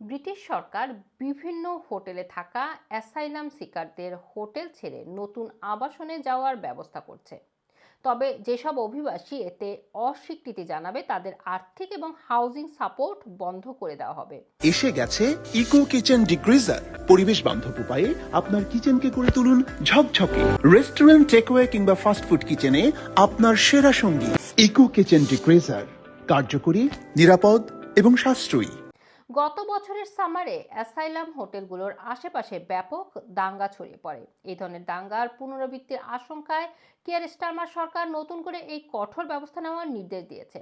British সরকার বিভিন্ন হোটেলে থাকা অ্যাসাইলাম সিকারদের হোটেল ছেড়ে নতুন আবাসনে যাওয়ার ব্যবস্থা করছে। তবে যেসব অভিবাসী এতে অস্বীকৃতি জানাবে, তাদের আর্থিক এবং হাউজিং সাপোর্ট বন্ধ করে দেওয়া হবে। এসে গেছে ইকো কিচেন ডিগ্রিজার। পরিবেশ বান্ধব উপায়ে আপনার কিচেনকে করে তুলুন ঝকঝকে। রেস্টুরেন্ট, টেকওয়ে কিংবা ফাস্টফুড কিচেনে আপনার সেরা সঙ্গী। ইকো কিচেন ডিগ্রিজার, কার্যকরী, নিরাপদ এবং সাশ্রয়ী। গত বছরের সামারে অ্যাসাইলাম হোটেলগুলোর আশেপাশে ব্যাপক দাঙ্গা ছড়িয়ে পড়ে। এই ধরনের দাঙ্গার পুনরাবৃত্তির আশঙ্কায় কেয়ার স্টারমার সরকার নতুন করে এই কঠোর ব্যবস্থা নেওয়ার নির্দেশ দিয়েছে।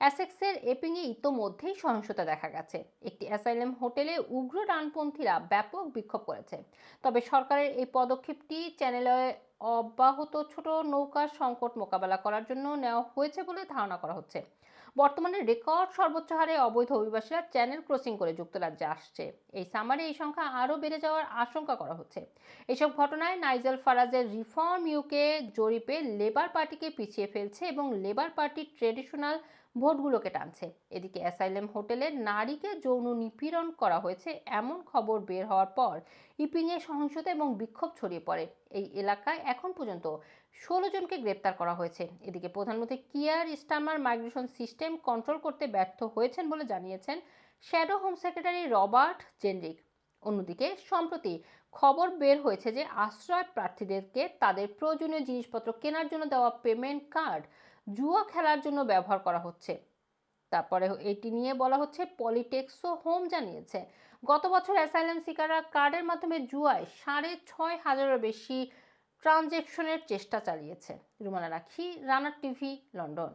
অ্যাসেক্সের এপিংয়ে ইতোমধ্যেই সহিংসতা দেখা গেছে। একটি অ্যাসাইলাম হোটেলে উগ্র ডানপন্থীরা ব্যাপক বিক্ষোভ করেছে। তবে সরকারের এই পদক্ষেপটি চ্যানেলে অব্যাহত ছোট নৌকার সংকট মোকাবেলা করার জন্য নেওয়া হয়েছে বলে ধারণা করা হচ্ছে। বর্তমানে রেকর্ড সর্বোচ্চ হারে অবৈধ অভিবাসীরা চ্যানেল ক্রসিং করে যুক্তরাজ্যে আসছে। এই সামারে এই সংখ্যা আরও বেড়ে যাওয়ার আশঙ্কা করা হচ্ছে। এসব ঘটনায় নাইজেল ফারাজের রিফর্ম ইউকে জরিপে লেবার পার্টিকে পিছিয়ে ফেলছে এবং লেবার পার্টির ট্রেডিশনাল ভোটগুলোকে টানছে। এদিকে অ্যাসাইলেম হোটেলে নারীকে যৌন নিপীড়ন করা হয়েছে এমন খবর বের হওয়ার পর ইপিংয়ে সহিংসতা এবং বিক্ষোভ ছড়িয়ে পড়ে। এই এলাকায় এখন পর্যন্ত ষোলো জনকে গ্রেপ্তার করা হয়েছে। এদিকে প্রধানমন্ত্রী Keir Starmer migration system control করতে ব্যর্থ হয়েছেন বলে জানিয়েছেন shadow home secretary Robert Jenrick. অন্যদিকে সম্প্রতি খবর বের হয়েছে যে আশ্রয় প্রার্থীদেরকে তাদের প্রয়োজনীয় জিনিসপত্র কেনার জন্য দেওয়া পেমেন্ট কার্ড জুয়া খেলার জন্য ব্যবহার করা হচ্ছে। তারপরে এটি নিয়ে বলা হচ্ছে পলিটেক্সও হোম জানিয়েছে, গত বছর অ্যাসাইলাম শিকাররা কার্ডের মাধ্যমে জুয়ায় সাড়ে ছয় হাজারেরও বেশি ট্রানজ্যাকশনের চেষ্টা চালিয়েছে। রুমানা রাখি রানার টিভি লন্ডন।